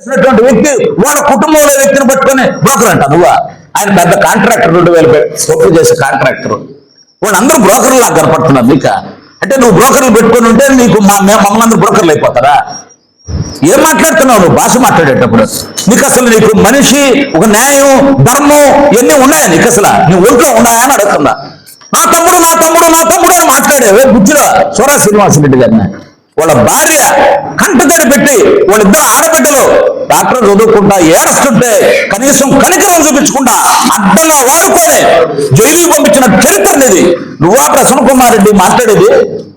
చేసినటువంటి వ్యక్తి వాళ్ళ కుటుంబంలో వ్యక్తిని పట్టుకొని బ్రోకర్ అంట నువ్వు? ఆయన పెద్ద కాంట్రాక్టర్ రెండు వేలు ఒప్పు చేసే కాంట్రాక్టర్. వాళ్ళందరూ బ్రోకర్లు లాగా కనపడుతున్నారు నీక? అంటే నువ్వు బ్రోకర్లు పెట్టుకొని ఉంటే నీకు మా మేము మమ్మల్ని అందరూ బ్రోకర్లు అయిపోతారా? ఏం మాట్లాడుతున్నావు నువ్వు? భాష మాట్లాడేటప్పుడు నీకు అసలు నీకు మనిషి ఒక న్యాయం ధర్మం ఇవన్నీ ఉన్నాయా నీకు అసలు? నీ ఒంట్లో ఉన్నాయా అని అడుగుతున్నా. నా తమ్ముడు నా తమ్ముడు నా తమ్ముడు అని మాట్లాడేవే బుద్ధిలో సోరా శ్రీనివాసరెడ్డి గారిని. వాళ్ళ భార్య కంటతడి పెట్టి వాళ్ళిద్దరు ఆడబిడ్డలు డాక్టర్ చదువుకుంటా ఏడుస్తుంటే కనీసం కనికరం చూపించకుండా అడ్డంగా వాడుకొని జైలుకి పంపించిన చరిత్ర ఇది. నువ్వా ప్రసన్న కుమార్ రెడ్డి? మాట్లాడేది.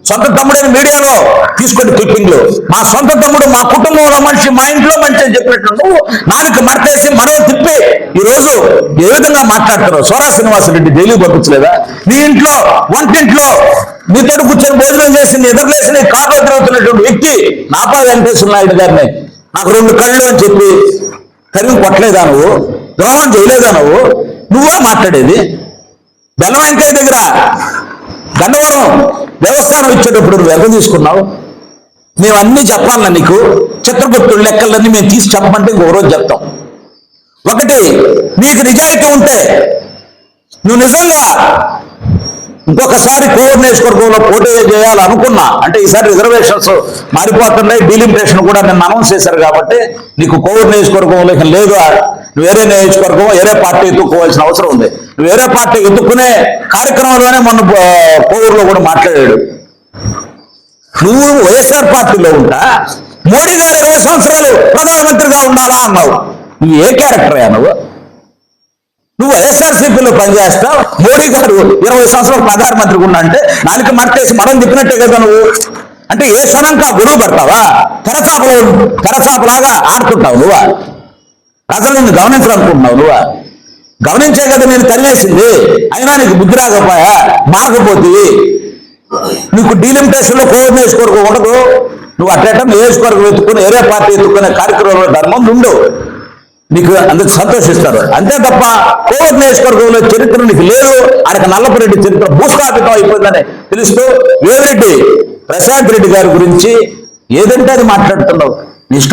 సొంత తమ్ముడైన మీడియాలో తీసుకొని క్లిప్పింగ్లు. మా సొంత తమ్ముడు మా కుటుంబంలో మనిషి మా ఇంట్లో మనిషి అని చెప్పినట్టు నువ్వు నాలుగు మడతేసి మరో తిప్పి ఈ రోజు ఏ విధంగా మాట్లాడుతున్నావు? సోరా శ్రీనివాసరెడ్డి జైలుకి పంపించలేదా? నీ ఇంట్లో వంటింట్లో నీతో కూర్చొని భోజనం చేసి నీ ఎదురులేసి కారులో తిరుగుతున్నటువంటి వ్యక్తి నాపా వెంకటేశ్వర నాయుడు గారిని. నాకు రెండు కళ్ళు అని చెప్పి తరిమి కొట్టలేదా నువ్వు? ద్రోహం చేయలేదా నువ్వు? నువ్వే మాట్లాడేది? బెల్ల వెంకయ్య దగ్గర గన్నవరం దేవస్థానం ఇచ్చేటప్పుడు నువ్వు ఎంత తీసుకున్నావు? మేము అన్ని చెప్పాలన్నా నీకు. చిత్రగుప్తుడు లెక్కలన్నీ మేము తీసి చెప్పమంటే ఇంకో రోజు చెప్తాం. ఒకటి నీకు నిజాయితీ ఉంటే నువ్వు నిజంగా ఇంకొకసారి కోవిడ్ నియోజకవర్గంలో పోటీ చేయాలనుకున్నా అంటే ఈసారి రిజర్వేషన్స్ మారిపోతున్నాయి డీలిమిటేషన్ కూడా నిన్న అనౌన్స్ చేశారు కాబట్టి నీకు కోవిడ్ నియోజకవర్గంలో ఇక లేదు వేరే నియోజకవర్గం వేరే పార్టీ ఎత్తుక్కోవాల్సిన అవసరం ఉంది. వేరే పార్టీ ఎత్తుక్కునే కార్యక్రమంలోనే మొన్న ఆ, కోవూరులో కూడా మాట్లాడాడు. నువ్వు వైఎస్ఆర్ పార్టీలో ఉంటా మోడీ గారు ఇరవై సంవత్సరాలు ప్రధానమంత్రిగా ఉండాలా అన్నావు. నువ్వు ఏ క్యారెక్టర్ అయ్యా నువ్వు నువ్వు వైఎస్ఆర్సీపీలో పనిచేస్తావు. మోడీ గారు ఇరవై సంవత్సరాలు ప్రధానమంత్రి ఉన్నా అంటే నాలుగు మట్టేసి మనం తిప్పినట్టే కదా నువ్వు. అంటే ఏ సనంకా గొడవ పడతావా? తెరచాపలో తెరచాపలాగా ఆడుకుంటావు నువ్వా. ప్రజలను గమనించాలనుకుంటున్నావు నువ్వా. గమనించే కదా నేను తరివేసింది అయినా నీకు బుద్ధి రాకపోయా? మాకపోతే నీకు డీలిమిటేషన్లో లో కోవిడ్ ఉండదు. నువ్వు అట్లా నియోజకవర్గం ఎత్తుకుని ఏరే పార్టీ ఎత్తుకునే కార్యక్రమంలో ధర్మం ఉండవు నీకు అందరు సంతోషిస్తారు. అంతే తప్ప కోవిడ్ నియోజకవర్గంలో చరిత్ర నీకు లేదు. ఆయనకు నల్లపురెడ్డి చరిత్ర భూస్థాపితం అయిపోయిందని తెలుస్తూ వేమిరెడ్డి ప్రశాంత్ రెడ్డి గారి గురించి ఏదంటే అది మాట్లాడుతున్నావు.